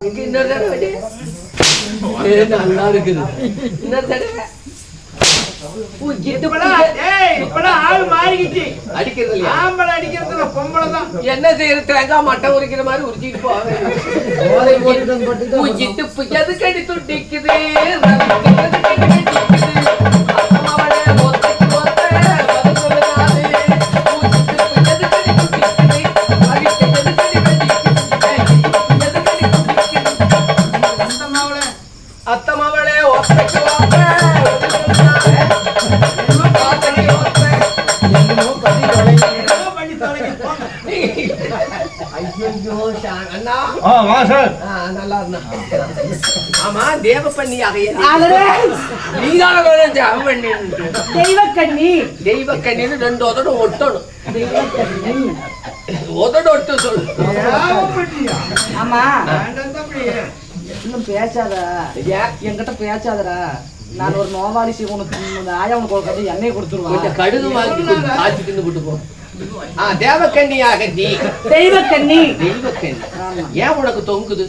இன்னொரு தடவை. நல்லா இருக்குது இன்னொரு தடவை என்ன செய்யற தேங்காய் மட்டை உரிக்கிற மாதிரி உரிச்சிட்டு போவேன் தேவப்பன்னியாக நீதான வேணும் ஜெபம் பண்ணிட்டு. தெய்வக்கண்ணி. தெய்வக்கண்ணின்னு ரெண்டு உதடு ஒட்டணும். உதடு ஒட்டு சொல்லு? ஆமா. இன்னும் பேசாத? என்கிட்ட பேசாதடா. நான் ஒரு நோவாலிசி உனக்கு இந்த ஆயா உனக்கு எண்ணெய் கொடுத்துருவான் கடுகு கொஞ்சம் காய்ச்சி தின்னு போட்டு போ தேவக்கன்னியாக நீ. தெய்வக்கண்ணி தெய்வக்கண்ணி ஆமா. ஏன் உனக்கு தொங்குது?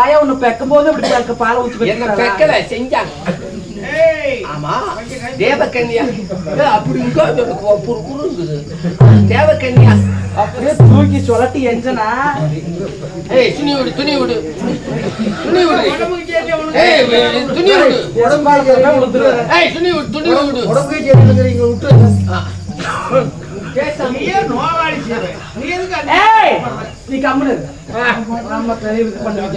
ஆயா உன்னை பெக்கும் போது இப்படி பெக்க பாலை ஊத்தி என்ன? பெக்கல? செஞ்சாங்க. ஏய், ஆமா. தேவக்கன்னியா அப்படி புருங்குது. தேவக்கன்னியா அப்படியே தூக்கி சுழட்டி எஞ்சனா? ஏய் துணி விடு துணி விடு. துணி விடு. நீ எதுக்கு அந்த- ஏய்! நீ கம்முனு இரு. நம்ம தெளிவு பண்ணுவீங்க